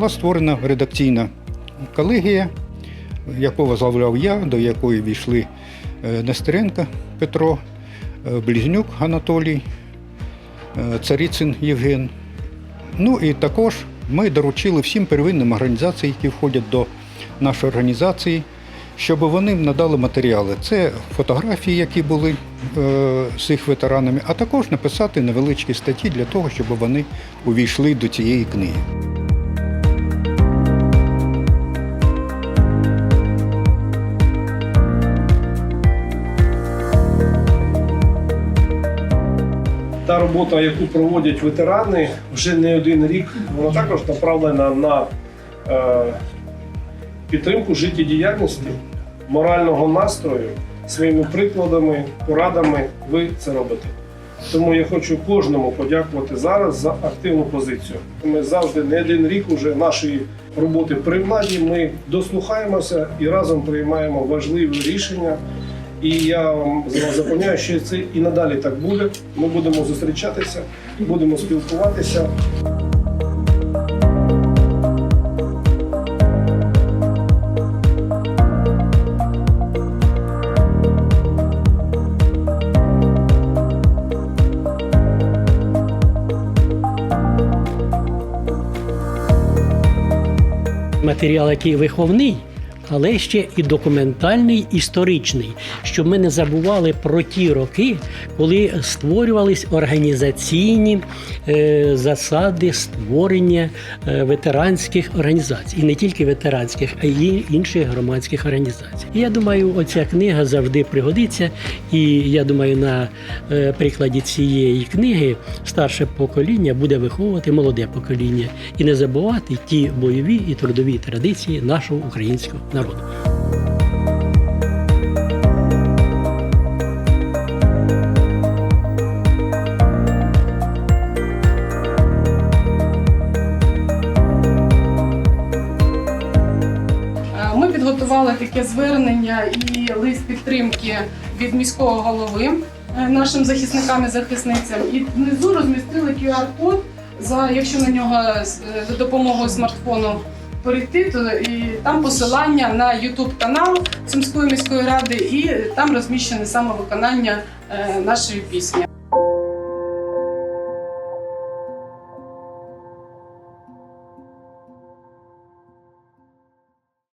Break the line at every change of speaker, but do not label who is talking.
була створена редакційна колегія, яку возглавляв я, до якої війшли е, Нестеренко Петро, е, Близнюк Анатолій, е, Царицин Євген. Ну і також ми доручили всім первинним організаціям, які входять до нашої організації, щоб вони надали матеріали. Це фотографії, які були з цих ветеранами, а також написати невеличкі статті для того, щоб вони увійшли до цієї книги.
Та робота, яку проводять ветерани вже не один рік, вона також направлена на е, підтримку життєдіяльності, морального настрою, своїми прикладами, порадами ви це робите. Тому я хочу кожному подякувати зараз за активну позицію. Ми завжди не один рік уже нашої роботи при владі. Ми дослухаємося і разом приймаємо важливі рішення. І я вам запевняю, що це і надалі так буде. Ми будемо зустрічатися, будемо спілкуватися.
матеріал, який виховний, але ще і документальний, історичний, щоб ми не забували про ті роки, коли створювались організаційні е, засади створення е, ветеранських організацій, і не тільки ветеранських, а й інших громадських організацій. І я думаю, оця книга завжди пригодиться. І я думаю, на е, прикладі цієї книги старше покоління буде виховувати молоде покоління і не забувати ті бойові і трудові традиції нашого українського народу.
Е, Ми підготували таке звернення і лист підтримки від міського голови е, нашим захисникам і захисницям. І внизу розмістили QR-код, за якщо на нього е, за допомогою смартфону перейти, то і там посилання на YouTube канал Сумської міської ради, і там розміщене саме виконання е, нашої пісні.